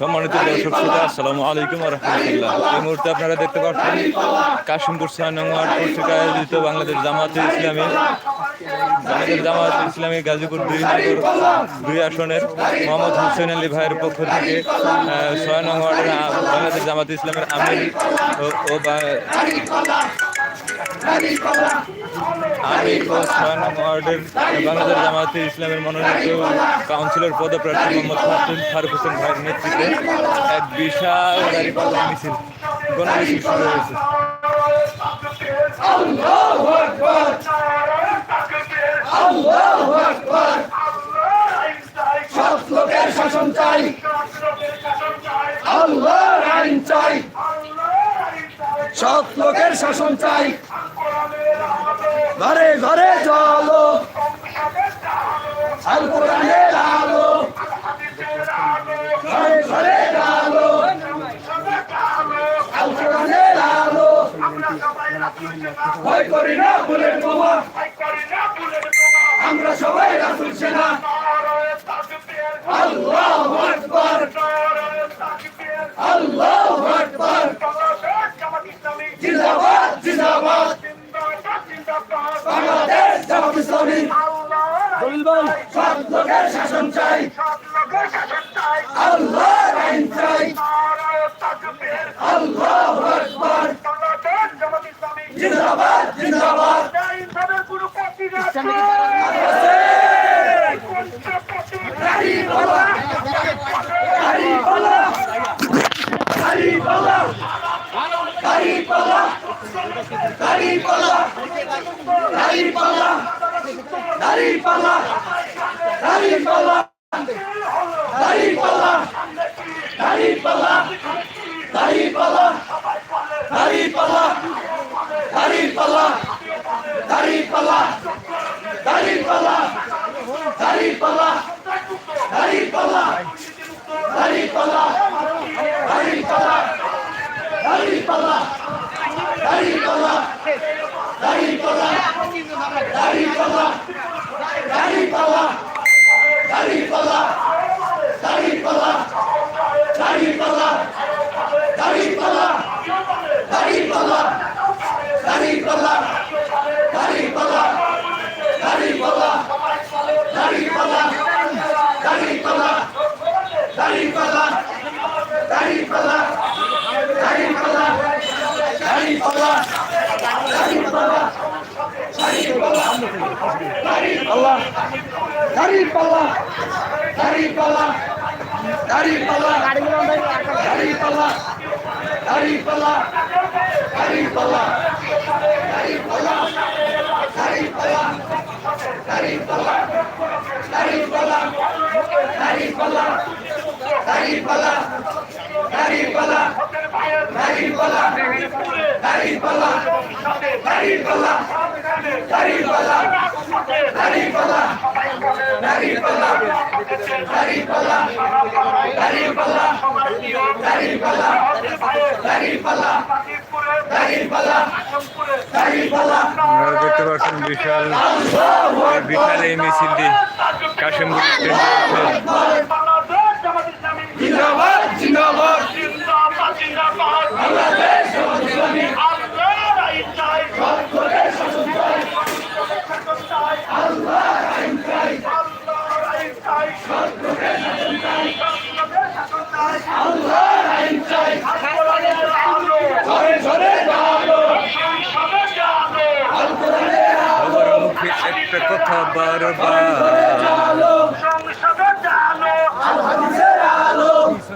সম্মানিত দর্শক শ্রোতা, আসসালামু আলাইকুম রহমতুল্লাহ। এই মুহূর্তে আপনারা দেখতে পাচ্ছেন কাশিমপুর ওয়ার্ড কর্তৃক আয়োজিত বাংলাদেশ জামায়াতে ইসলামী, বাংলাদেশ জামায়াতে ইসলামী গাজীপুর দুই নগর দুই আসনের মোহাম্মদ হুসেন আলী ভাইয়ের পক্ষ থেকে ছয় বাংলাদেশ জামায়াতে ইসলামের আমির ও- ও ছয় নং ওয়ার্ডের বাংলাদেশ জামায়াতে ইসলামের মনোনীত কাউন্সিলর পদপ্রার্থী মোহাম্মদ ফারুক ফারুক হোসেন ভাইয়ের নেতৃত্বে এক বিশাল গাড়ি পাল্লা মিছিল, গণমিছিল শুরু হয়েছে। শাসন চাই আল্লাহর আইন চাই সৎ লোকের শাসন চাই। ঘরে ঘরে চলো আল কোরআনের আলো ঘরে ঘরে আলো আল কোরআনের আলো ভয় করি না বলে বোমা। দাড়ির পাল্লা দাড়ির পাল্লা দাড়ির পাল্লা দাড়ির পাল্লা। দাড়ি পাল্লা দাড়ি পাল্লা দাড়ি পাল্লা দাড়ি পাল্লা দাড়ি পাল্লা দাড়ি পাল্লা দাড়ি পাল্লা দাড়ি পাল্লা দাড়ি পাল্লা দাড়ি পাল্লা দাড়ি পাল্লা দাড়ি পাল্লা দাড়ি পাল্লা দাড়ি আপনারা দেখতে পাচ্ছেন বিশাল বিশাল এই মিছিলটি। কাশিমপুর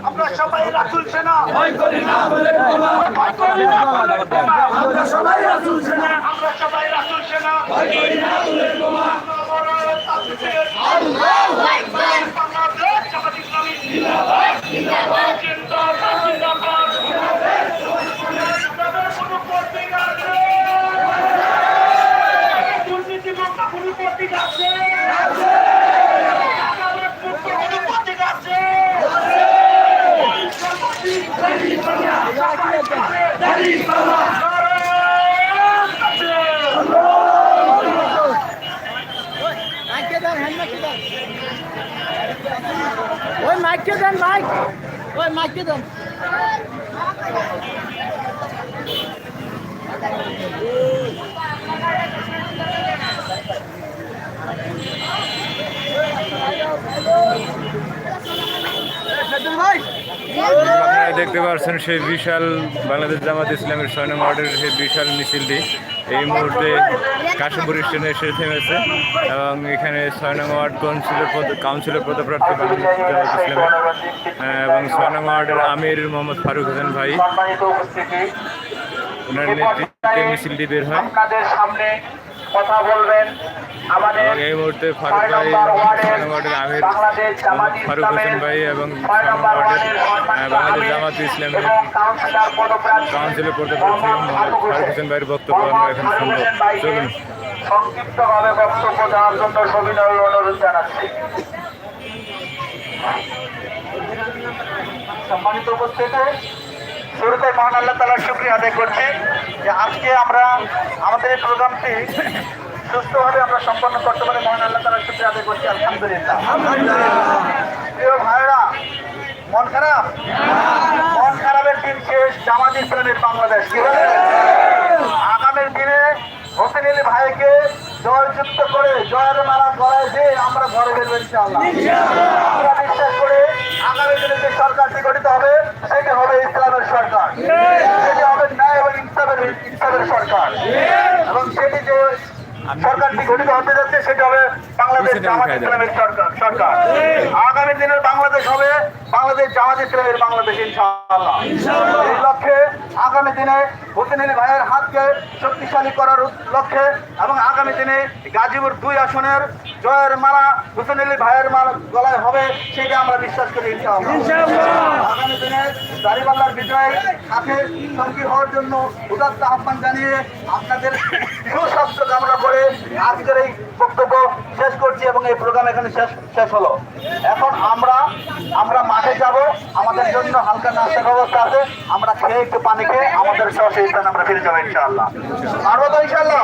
আমরা সবাই রাসুল সেনা। ভয় করি ক্ষমা ভয় করি না বলে বোমা। আমরা সবাই রাসূল সেনা আমরা সবাই রাসুল সেনা ভয় করি না বলে ক্ষমা আল্লাহু আকবার বাংলাদেশ জামাত ইসলামী জিন্দাবাদ জিন্দাবাদ ওই মাইককে দেন মাইক। ওই মাইককে দেন ভাই আপনারা দেখতে পাচ্ছেন সেই বিশাল বাংলাদেশ জামাত ইসলামের ছয় নং ওয়ার্ডের সেই বিশাল মিছিলটি। এই মুহূর্তে কাশিমপুর স্টেশনে এসে থেমেছে এবং এখানে ছয় নং ওয়ার্ড কাউন্সিলের কাউন্সিলর পদপ্রার্থী বাংলাদেশ ইসলামের এবং ছয় নং ওয়ার্ডের আমির মোহাম্মদ ফারুক হোসেন ভাই, ওনার নেতৃত্বে মিছিলটি বের হয়। কথা বলবেন। এবং এই মুহূর্তে ফারুক ভাই ছয় নং ওয়ার্ডের আমির ফারুক হোসেন ভাই এবং ছয় ছয় নং নম্বর ওয়ার্ডের ওয়ার্ডের বাংলাদেশ জামাত ইসলামের এবং কাউন্সিলর পদপ্রার্থী কাউন্সিলর পদপ্রার্থী ফারুক হোসেন ভাইয়ের বক্তব্য আমরা এখন শুনব। চলুন। সংক্ষিপ্তভাবে বক্তব্য দেওয়ার জন্য সবিনয় অনুরোধ জানাচ্ছি। সম্মানিত উপস্থিতি শুরুতে মহান আল্লাহ তালার শুক্রিয়া আদায় করছি যে আজকে আমরা আমাদের এই প্রোগ্রামটি সুস্থভাবে আমরা সম্পন্ন করতে পারি, মহান আল্লাহ তালার শুক্রিয়া আদায় করছি, আলহামদুলিল্লাহ। প্রিয় ভাইরা মন খারাপ? মন খারাপের দিন শেষ, জামাত ইসলামের বাংলাদেশ। কি বলে? আগামী দিনে হোসেন আলী ভাইকে জয়যুক্ত করে জয়ের মালা গড়ায় দিয়ে আমরা ঘরে বেরবো ইনশাআল্লাহ। আমরা বিশ্বাস করে, আগামী দিনে যে সরকারটি গঠিত হবে, সেটি হবে ইসলামের সরকার। সেটি হবে ন্যায় এবং ইনসাফের ইনসাফের সরকার। সরকারটি গঠিত হতে যাচ্ছে সেটি হবে বাংলাদেশ জামাত ইসলামের সরকার সরকার। আগামী দিনের বাংলাদেশ হবে বাংলাদেশ জামাত ইসলামের বাংলাদেশ ইনশাআল্লাহ। এই লক্ষ্যে আগামী দিনে হোসেন আলী ভাইয়ের হাতকে শক্তিশালী করার লক্ষ্যে এবং আগামী দিনে গাজীপুর দুই আসনের জয়ের মালা হোসেন আলী ভাইয়ের মালা গলায় হবে সেটা আমরা বিশ্বাস করি ইনশাআল্লাহ। আগামী দিনে দাঁড়িপাল্লার বিজয়ের সাথে সঙ্গী হওয়ার জন্য উদাত্ত আহ্বান জানিয়ে আপনাদের কামনা করে আজকের এই বক্তব্য শেষ করছি এবং এই প্রোগ্রাম এখানে শেষ শেষ হলো। এখন আমরা আমরা মাঠে যাব, আমাদের জন্য হালকা নাস্তার ব্যবস্থা আছে, আমরা খেয়ে একটু পানি খেয়ে আমাদের সরাসরি স্থানে আমরা ফিরে যাব ইনশাআল্লাহ। পারব তো ইনশাআল্লাহ?